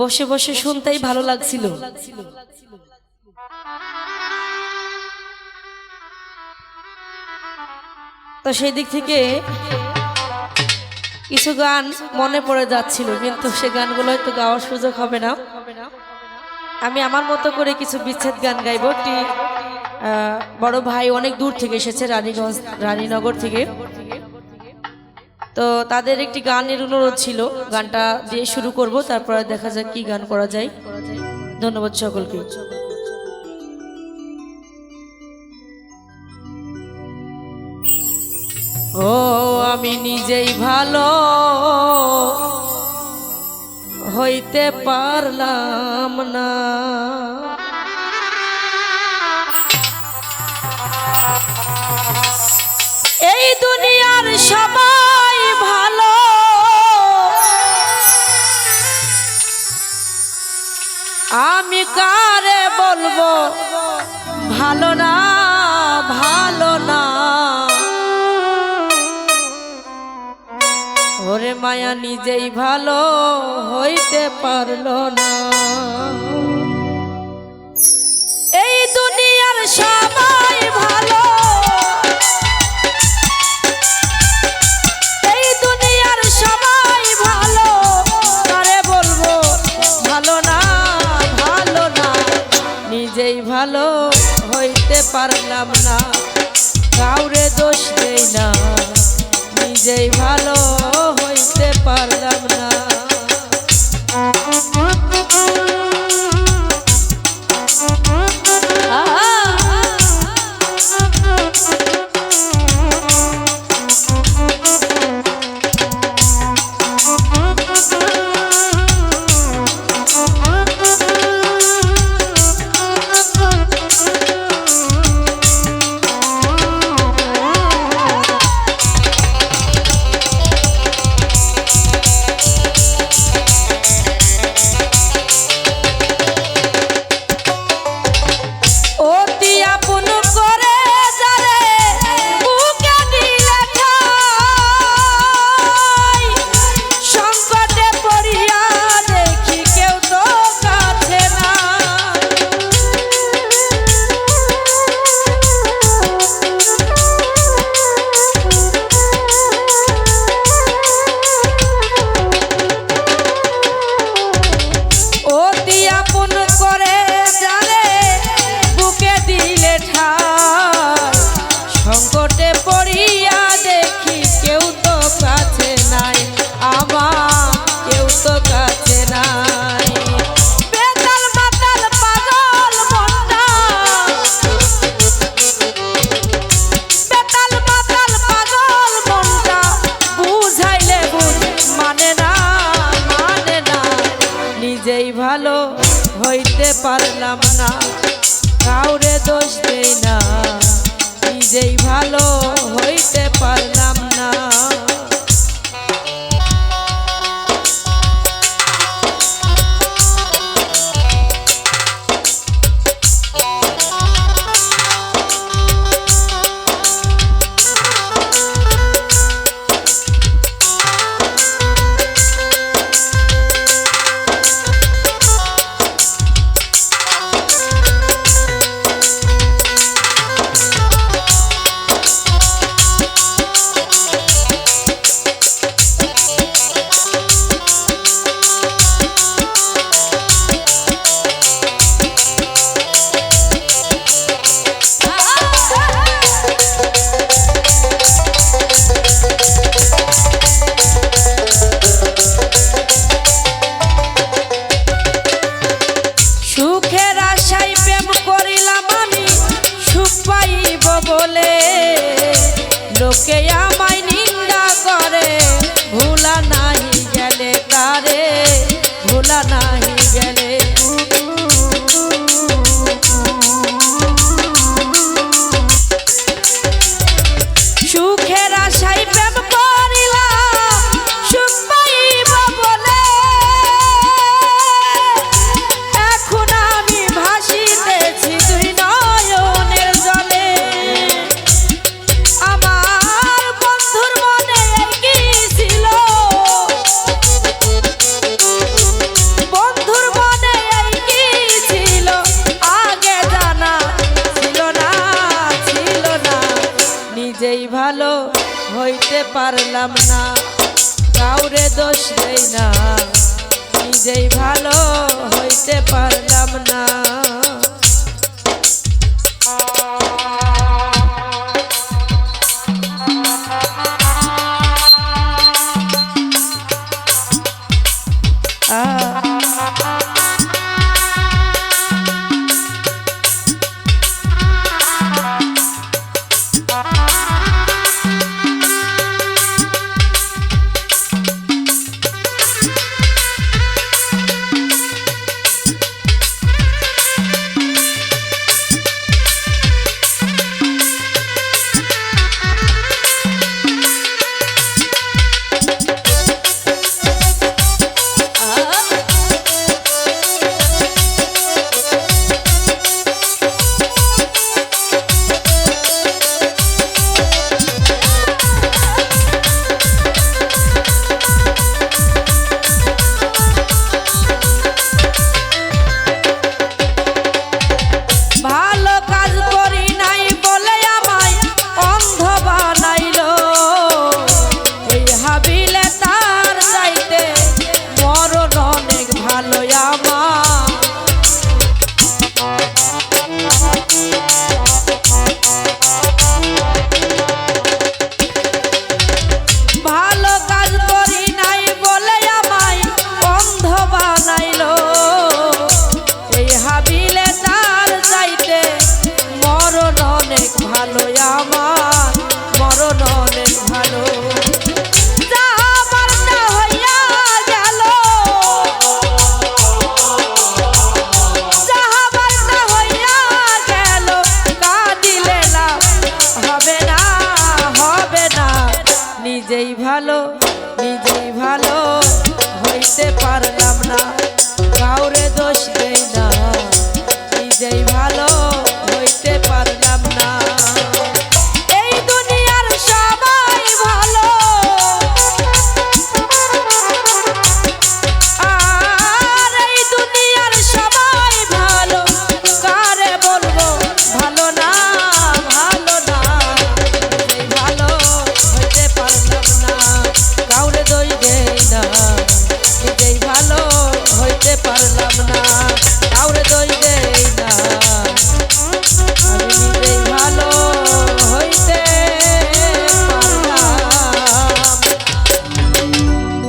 বসে বসে শুনতেই ভালো লাগছিল। তো সেই দিক থেকে কিছু গান মনে পড়ে যাচ্ছিল কিন্তু সে গানগুলো হয়তো গাওয়ার সুযোগ হবে না। আমি আমার মতো করে কিছু বিচ্ছেদ গান গাইব। একটি আহ, বড় ভাই অনেক দূর থেকে এসেছে রানীগঞ্জ রানীনগর থেকে। তো তাদের একটি গানের অনুরোধ ছিল, গানটা দিয়ে শুরু করব, তারপরে দেখা যাক কি গান করা যায়। ধন্যবাদ সকলকে। ও, আমি নিজেই ভালো হইতে পারলাম না। এই দুনিয়ার সবাই আমি কারে বলব? ভালো না ভালো না। ওরে মায়া নিজেই ভালো হইতে পারল না। নিজেই ভালো হইতে পারলাম না। কাউরে দোষ দেই না নিজেই ভালো। নিজেই ভালো হইতে পারলাম না। কাউরে দোষ দেই না নিজেই ভালো হইতে পারলাম না। নাহি গেলে হইতে পারলাম না। কাউরে দোষ দেই না। নিজেই ভালো হইতে পারলাম না। Ah